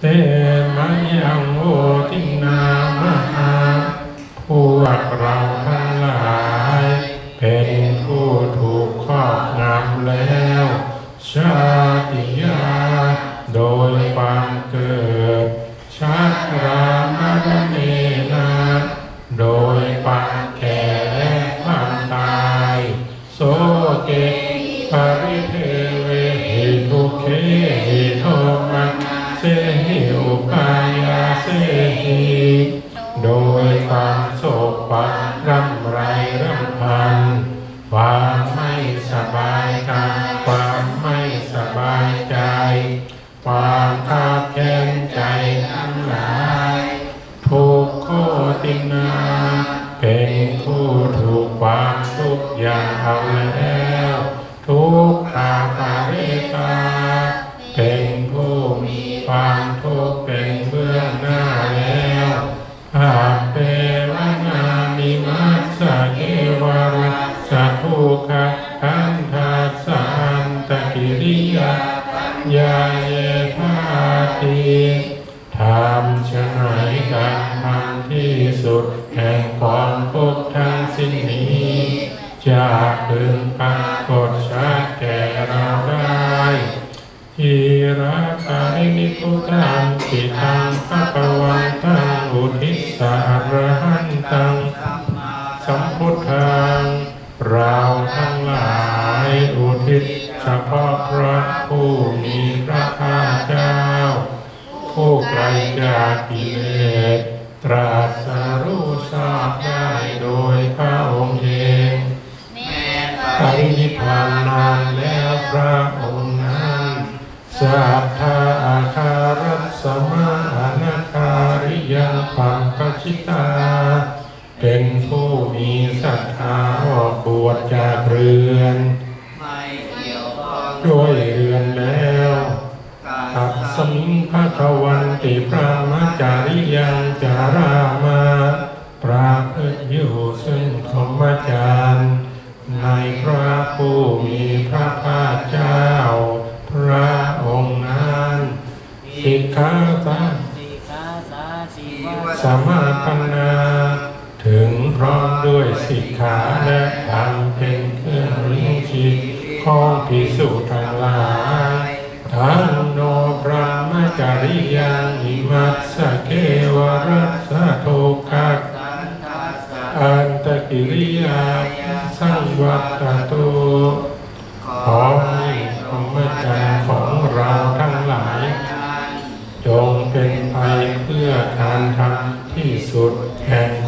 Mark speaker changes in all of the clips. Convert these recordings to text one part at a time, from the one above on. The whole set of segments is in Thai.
Speaker 1: เตมะยังโอตินามะอุวักเราทั้งหลาย ระหันตัง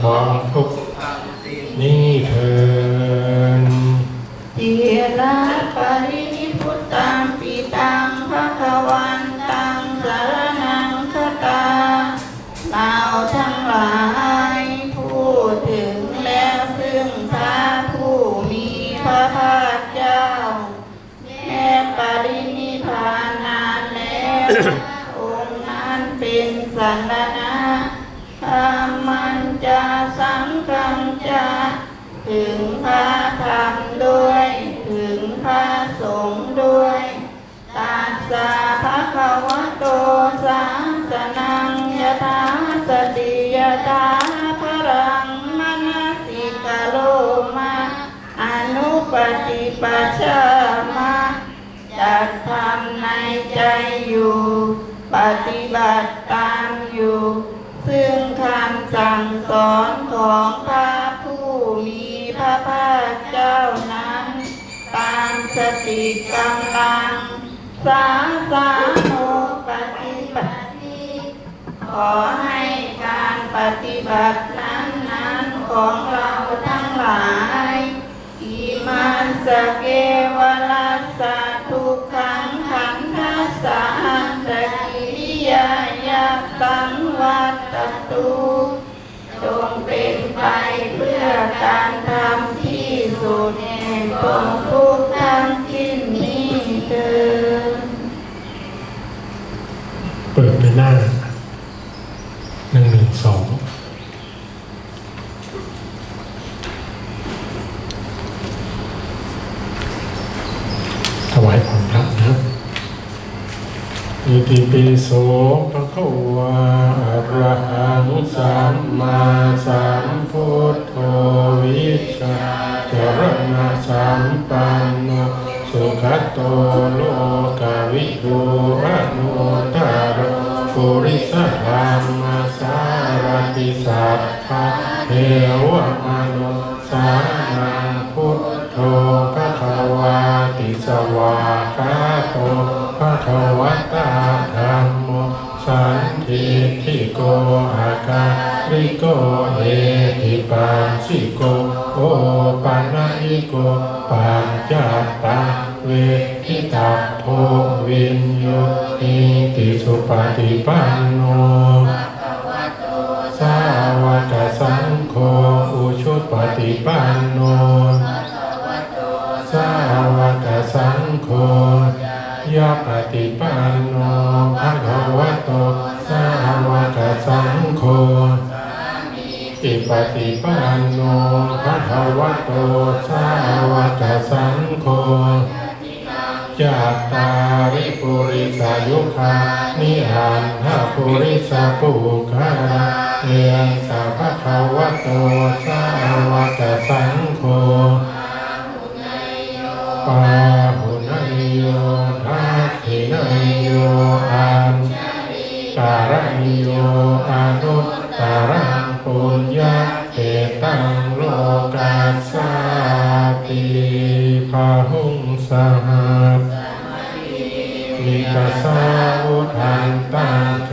Speaker 1: ขอทุก สะภะคะวะโตสังสนังยะถาสติยะ
Speaker 2: ถาพรังมณสิกาโลมาอนุปฏิปัชามาจัดทำในใจอยู่ ปฏิบัติตามอยู่ ซึ่งคำสั่งสอนของพระผู้มีพระภาคเจ้านั้น ตามสติกำลัง สาสาโนปฏิบัติขอให้การปฏิบัตินั้นนั้นของเราทั้งหลายอิมันสเกวลาสสะทุกขังขันทัสสะตะกิริยายาตังวัตตุจงเป็นไปเพื่อการทำที่สุดแห่งตง
Speaker 1: ติปิโสภะคะวะอระหังสัมมาสัมพุทโธวิชชาจรณะสัมปันโนสุขโตโลกวิทูอนุตารภูริสธรรมสารติสัพพะเทวมนุสานา โอปัญญิโกปัญจตังเวทิตาโพวินโยอิติสุปฏิปันโน ปฏิปันโนภะคะวะโตสาวกสังโฆจัตตาริปุริสายุคานิหันหปุริสปุคาเอียงสัพพะวะโตสาวกสัง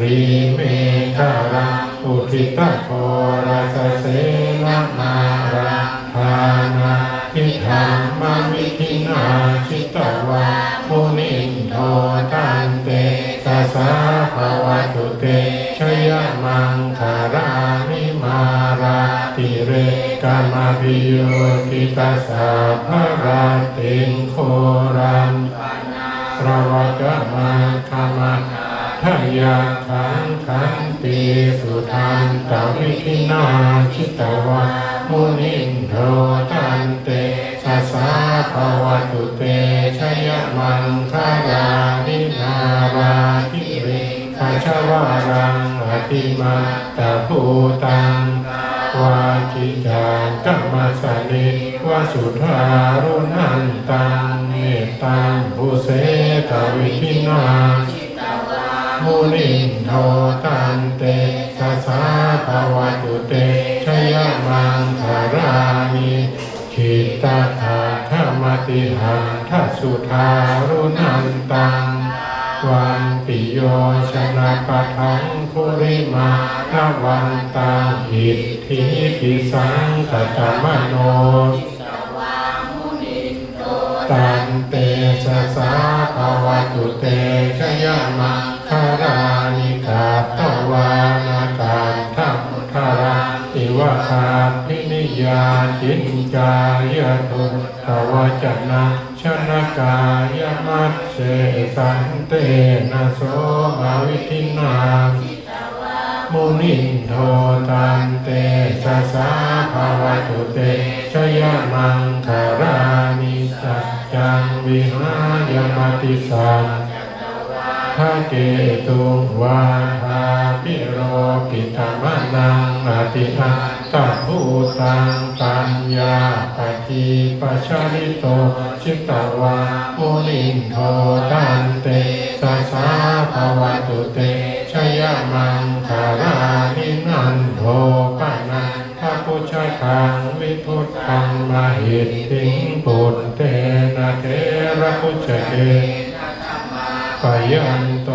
Speaker 1: รีเมฆารังอุทิตโคราสเสนามาราภานาทิธรรมวิธินาชิตวามุนินโทตันเตสสาภวตุเตชยมังคารานิมาราติเรกามาปิโยติตาสาภราติงโครันพระวกมาคามา ทายาขังขันติสุทันตวิคินาชิตวะมุนินโทตันเตสัสาภวตุเตชยมังคารานินาราทิเรขชวารังอติมาตาภูตังวาจิจางกัมมัสนิวาสุทารุนันตังเมตังภูเสตวิทินา มุนินโทตันเตสสาภวตุเตชยมังคารานิขิตาคาธรรมติหังทัสสุทารุนันตังวันปิโยชนะปะทังคุริมาทวันตังอิทธิปิสังกตมโนตันเตสะสาภาวตุเตชยมัง คารานิกาตวานาการทัมทาราอิวะคาพินิยาจินจายตุตวจนะชนะกายมัตเสสันเตนะโสมาวิทินามุนินโทตันเตสะสาภาวตุเตชยมังคารานิสัจจังวิหายมติสัง ทะเกตุวาทาปิโรปิตมะนังอติอัตตภูตังปัญญาปฏิปัชาริโตชิตวามุนินโทตันเตสะสาภาวตุเตชยมังคารานินันโทปนันพระพุทธคังวิพุทธังมาหิตถิงปุตเตนะเทระพุทธเต ปยันโต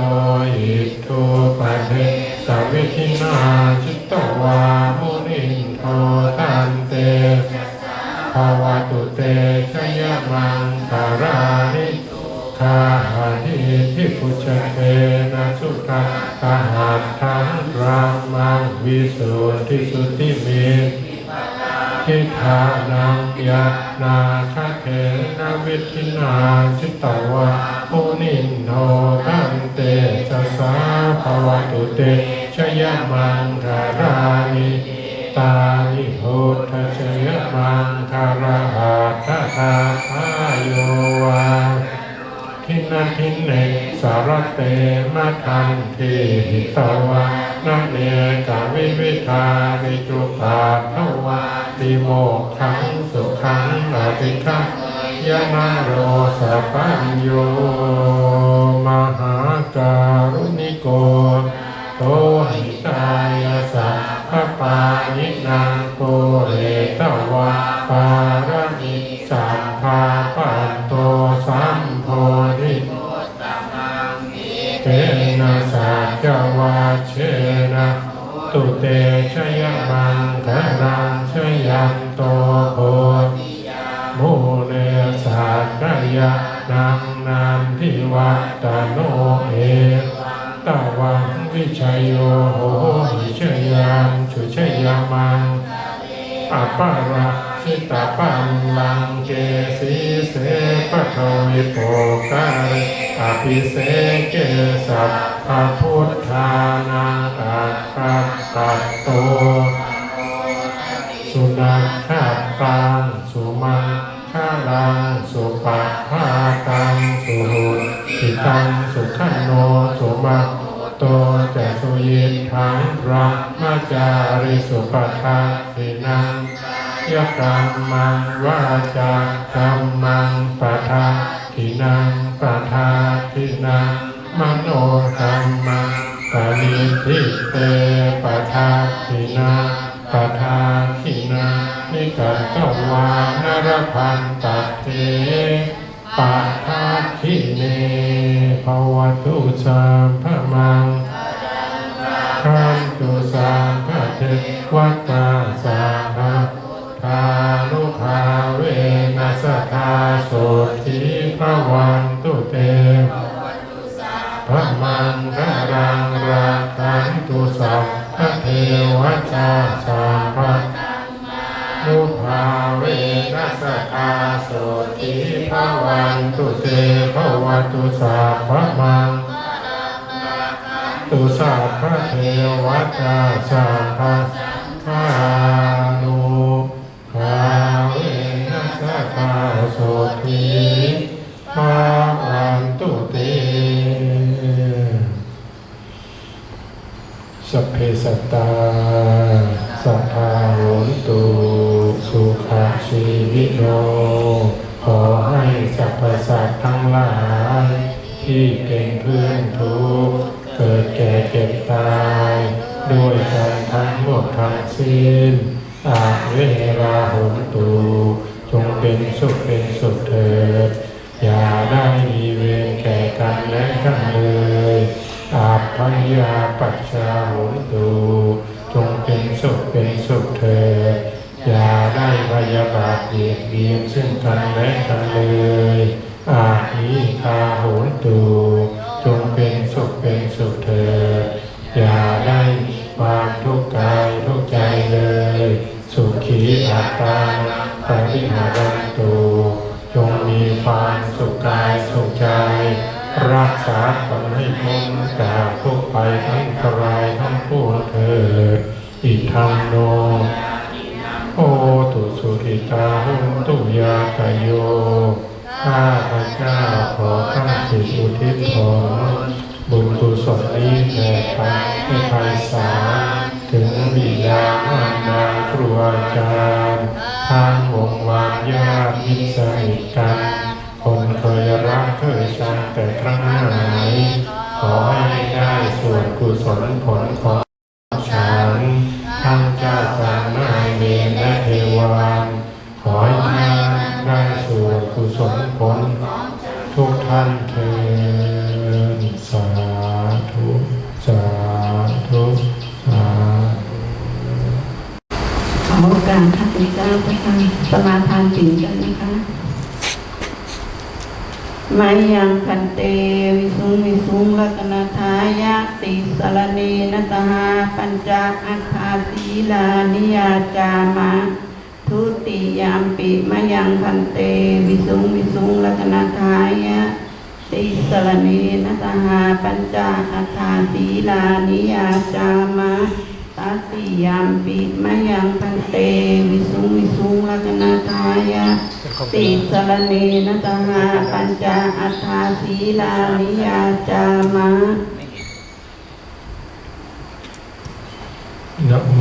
Speaker 1: อิทุปะเทสวิทินาจิตตวามุนินโทตันเตภาวตุเตชยมังคารานิคาหานิทิพุชเทนะสุตาคาหาทังรามังวิสุทธิสุทธิเมทิทานังยานาคาเทนวิทินาจิตตวะ มุนินโทตันเตสสาภวตุเตชยมังคารานิตานิโหทชยมังคาราหาทาทาอาโยวาทินนาทินเนสารเตมะทันทีหิตวานะเนกาวิวิทาวิจุปาทวาติโมขังสุขังอติคัง ยะนาโรสัพพัญโยมหาการุณิโกโตหิตายาสัพพปานินังโกเรตวะปารมิสัพพาปันโตสัมโพธิเตนะสัจวาเชนะตุเต ยะนังนันทิวัตโนเอตาวังวิชัยโยโหหิชยังชุชยามังอัปปาระสิตาปัมลังเกสีเสปะทวิโปกาเรอภิเสเกสัพพะพุทธานังอัคคัตตโต สุนัขขาตังสุมังคา ลังสุปะภาตังสุหุติตังสุขันโนสุมาโตจะสุยินทังพระมาจาริสุปทาตินังยะกรรมังวาจากรรมังปะทาทินังปะทาทินังมโนกรรมังปณิทิเตปะทาทินังปทาทินา ตตวานรพันตัตเตปะทาทิเนภวตุสัมภมังคันตุสัมภเทวัต ตุสาพระมังตุสาพระเทวตาสาพระ ถิดอย่าได้พยาบาทเบียดเบียนซึ่งกันและกันเลย อาหิคาโหนตุ ย์ ปิมายังพันเตวิสุ
Speaker 2: งวิสุงลักนาทายะติสรเนนตหาปัญจอัคคาศีลานิยาจามาตัติยามปิมายังพันเตวิสุงวิสุงลักนาทายะติสรเนนะตหาปัญจอัฏฐาสีลานิยาจามะ
Speaker 1: โม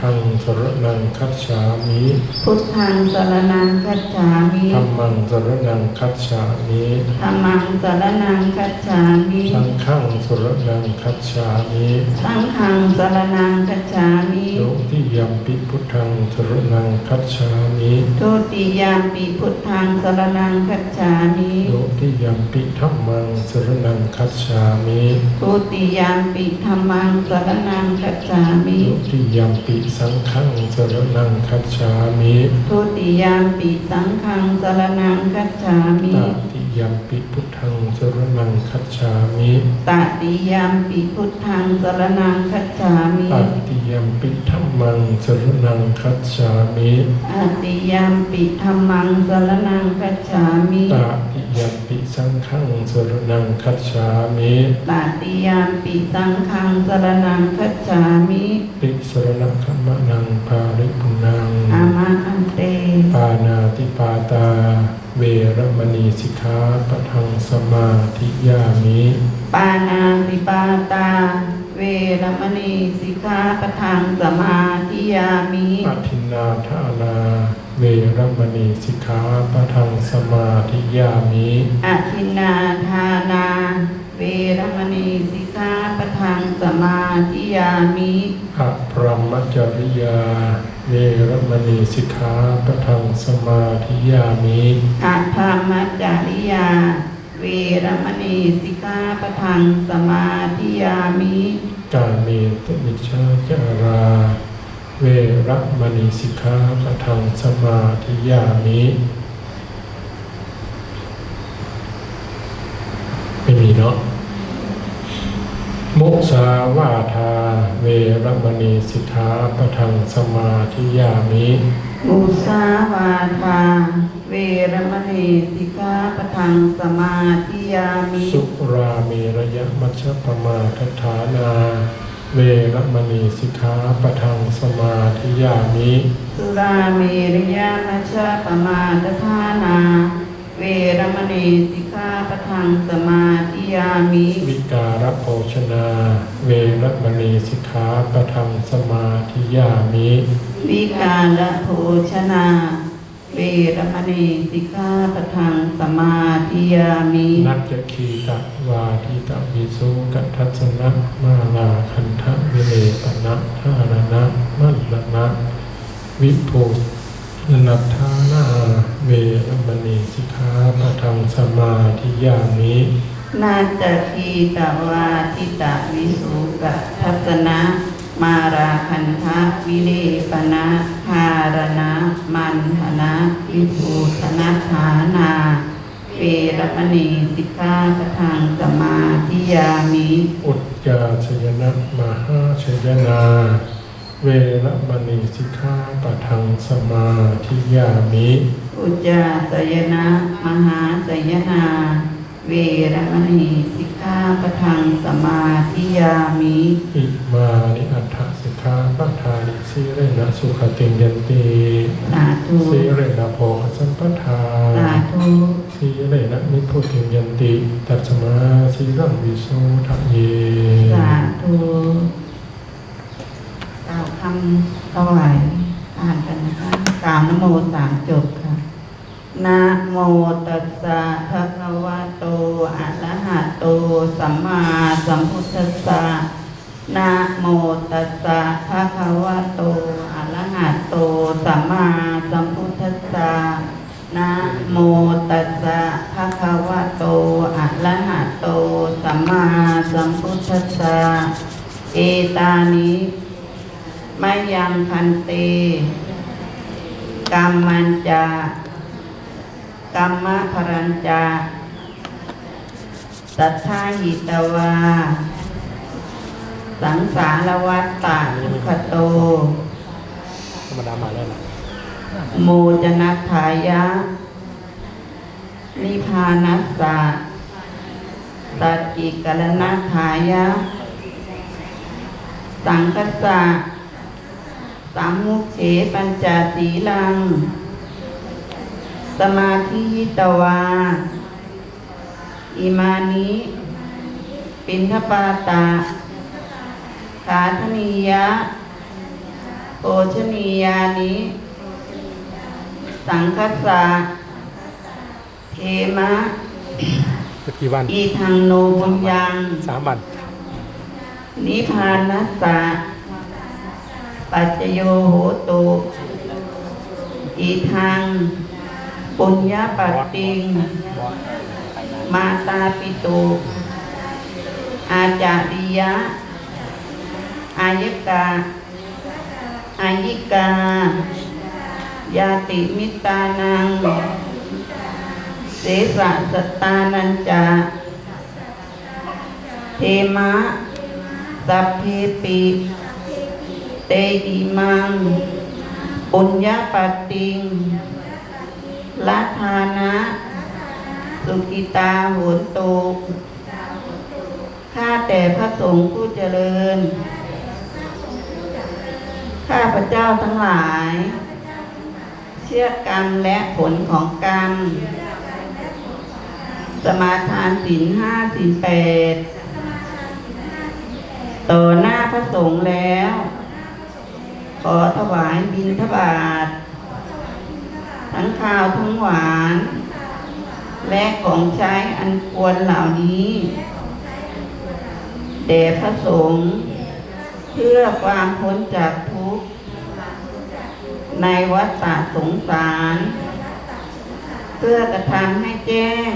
Speaker 1: ธังสรณังคัจฉามิ
Speaker 2: พุทธังสรณังคัจฉามิ
Speaker 1: ธัมมังสรณังคัจฉามิ
Speaker 2: ธัมมังสรณังคัจฉามิ
Speaker 1: สังฆังสรณังคัจฉามิ
Speaker 2: สังฆังสรณังคัจฉามิ
Speaker 1: โยติยัมปิพุทธังสรณังคัจฉามิ
Speaker 2: ทุติยามปิพุทธังสรณังคัจฉามิ
Speaker 1: โยติยัมปิธัมมังสรณังคัจฉามิ
Speaker 2: ทุติยามปิธัมมังสรณังคัจฉามิ
Speaker 1: โยติยัมปิสังฆังสรณังคัจฉามิ
Speaker 2: ทุติยามปิสังฆังสรณังคัจฉามิ
Speaker 1: ตติ ยัมปิพุทธังสรณังคัจฉามิ
Speaker 2: ตติยามปิพุทธังสรณังคัจฉามิ
Speaker 1: ตติยัมปิธัมมังสรณังคัจฉามิ
Speaker 2: อติยามปิธัมมังสรณังคัจฉามิ
Speaker 1: ตติยัมปิสังฆังสรณังคัจฉามิ
Speaker 2: ตติยามปิสังฆังสรณังคัจฉามิ
Speaker 1: ติสรณคัมมะนังภาริปุนัง
Speaker 2: อามาอันเต
Speaker 1: ปานาติปาตา เวรมณีสิกขาปะทังสมาธิยามิ
Speaker 2: ปานาติปาตา เวรมณีสิกขาปะทังสมาธิยามิ
Speaker 1: อทินนาทานา เวรมณีสิกขาปะทังสมาธิยามิ
Speaker 2: อทินนาทานา เวรมณีสิกขาปะทังสมาธิยามิ
Speaker 1: อะพรหมจริยา เวรมณีสิกขาปะทังสมาธิยามิ
Speaker 2: อาธรรมจาริยา เวรมณีสิกขาปะทังสมาธิยามิ
Speaker 1: กาเมตุมิชาจารา เวรมณีสิกขาปะทังสมาธิยามิไม่มีเนาะ มุสาวาทาเวรมณีสิกขาปะทังสมาธิยามิ
Speaker 2: มุสาวาทาเวรมณีสิกขาปะทังสมาธิยามิ
Speaker 1: สุราเมระยะมัชฌปมาทฐานา เวรมณีสิกขาปะทังสมาธิยามิ
Speaker 2: สุราเมรยามัชฌะปมาทฐานา เวรมณีสิกขาปะทังสมาธิยามิ
Speaker 1: วิการโภชนา เวรมณีสิกขาปะทังสมาธิยามิ
Speaker 2: วิการละโภชนา เวรมณีสิกขาปะทังสมาธิยามิ
Speaker 1: นัจจคีตะวาทิตะวิสุกัทัสนะมาลาคันทะวิเลปนะทารณะมัลลนะวิภูนัทธานา เวรมณีสิกขาปะทังสมาธิยามิ
Speaker 2: นาจคีตวาทิตะวิสุกะทัสนะ มาราคันทะวิเลปนะทารณะ มันธนะวิภูธนาฐานาเวรมณีสิกขาปะทังสมาธิยามิ
Speaker 1: อุจจาชยนะมหาชยนาเวรมณีสิกขาปะทังสมาธิยามิ
Speaker 2: อุจจาสยนะ มหาสยนา เวรมณีสิกขาปะทังสมาธิยามิ
Speaker 1: อิมานิอัฏฐสิกขาปะทานิสีเรนะสุขติงยันติ
Speaker 2: สาธุ
Speaker 1: สีเรนะโภคสัมปทา
Speaker 2: สาธุ
Speaker 1: สีเรนะนิพุติงยันติตัสมาสีรังวิโสทะเย
Speaker 2: สาธุกล่าวคำถวายอ่านกันนะคะกล่าวนโมสามจบค่ะ นะโมตัสสะภะคะวะโต อะระหะโต สัมมาสัมพุทธัสสะนะโมตัสสะภะคะวะโต อะระหะโต สัมมาสัมพุทธัสสะนะโมตัสสะภะคะวะโต อะระหะโต สัมมาสัมพุทธัสสะเอตานิมยังพันเตกรรมันจา กรรมะพรัญจาสัทธาหิตวา สังสารวัตตาทุกขโต
Speaker 3: ธรรมดามาแล้วนะ
Speaker 2: โมจนัตถายะ นิพานัสสะตัดกิกรณัตถายะ สังคัสสะสามมุขเฉปัญจสีลัง สมาธิยิตวา อิมานิปินทปาตาขาธนียะโภชนียานิสังคัสสะเทมะ
Speaker 3: เป็นกี่วัน
Speaker 2: อีทางโนบุญยัง
Speaker 3: สามวัน
Speaker 2: นิพานัสสะปัจจโยโหตุอีทาง ปุญญาปัตติง มาตาปิตุอาจาริยะ อายกา อายิกา ยาติมิตานัง เสสะสตตานันจาเทมะ สัพเพปิ เตหิมัง ปุญญาปติง ลัทานะ สุกิตาโหนตุข้าแต่พระสงฆ์ผู้เจริญ ข้าพระเจ้าทั้งหลาย เชื่อกรรมและผลของกรรม สมาทานศีลห้าศีลแปดต่อหน้าพระสงฆ์แล้ว ขอถวายบิณฑบาต ทั้งข้าวทั้งหวาน และของใช้อันควรเหล่านี้แด่พระสงฆ์เพื่อความพ้นจากทุกข์ในวัฏฏะสงสาร เพื่อกระทำให้แจ้ง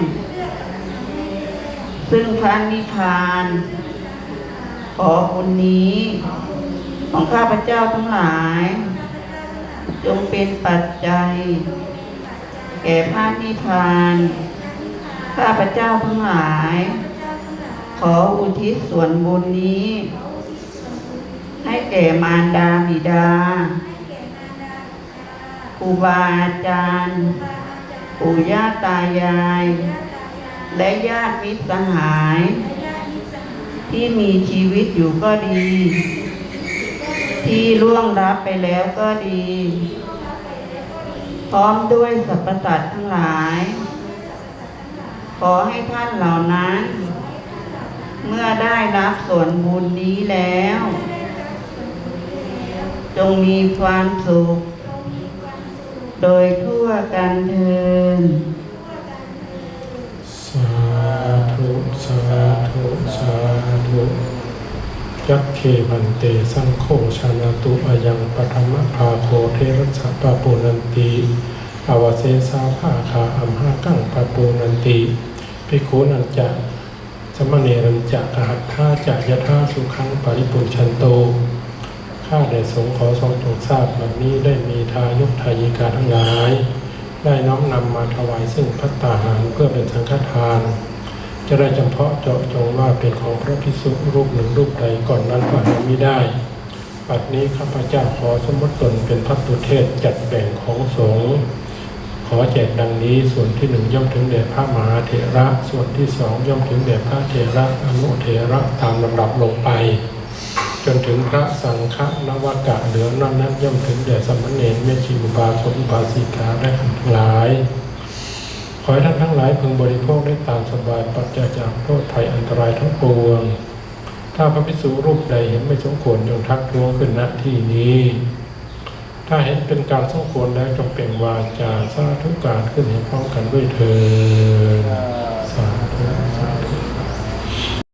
Speaker 2: ซึ่งพระนิพพาน ขอบุญนี้ ของข้าพเจ้าทั้งหลาย จงเป็นปัจจัย แก่พระนิพพานข้าพระเจ้าทั้งหลาย ขออุทิศส่วนบุญนี้ ให้แก่มารดาบิดาครูบาอาจารย์ปู่ย่าตายาย และญาติมิตรสหาย ที่มีชีวิตอยู่ก็ดี ที่ล่วงรับไปแล้วก็ดี ร้อมด้วยสรรพสัตว์ทั้งหลาย ขอให้ท่านเหล่านั้น เมื่อได้รับส่วนบุญนี้แล้ว จงมีความสุข โดยทั่วกันเทิน
Speaker 1: สาธุ สาธุ สาธุ ยักเควันเตสังโฆชานาตุอายังปฐมภาโคเทระสะปะปุนันติอาวเสสาภาคาอัมหากังปะปุนันติภิกขุนันจะสมณเณรันจะอหัตถาจะยะธาสุขังปริปุญชันโตข้าได้สงขอทรงจงทราบแบบนี้ได้มีทายกทายิกาทั้งหลาย ได้น้อมนำมาถวายซึ่งพัตตาหารเพื่อเป็นสังฆทาน จะได้จำเพาะเจาะจงว่าเป็นของพระพิสุรูปหนึ่งรูปใดก่อนนั้นก็หาไม่ได้ปัดนี้ข้าพเจ้าขอสมมติตนเป็นพัตตุเทศจัดแบ่งของสงฆ์ขอแจกดังนี้ส่วนที่หนึ่งย่อมถึงแด่พระมหาเถระ ส่วนที่สองย่อมถึงแด่พระเถระอนุเถระตามลำดับลงไป จนถึงพระสังฆนวากะเหลือนอกนั้นย่อมถึงแด่สามเณรแม่ชีอุบาสกอุบาสิกาและท่านทั้งหลาย ขอให้ท่านทั้งหลายพึงบริโภคได้ตามสบายปราศจากโทษภัยอันตรายทั้งปวง ถ้าพระภิกษุรูปใดเห็นไม่สมควรจงทักท้วงขึ้นณที่นี้ ถ้าเห็นเป็นการสมควรแล้วจงเปล่งวาจาสาธุการขึ้นให้พร้อมกันด้วยเถิด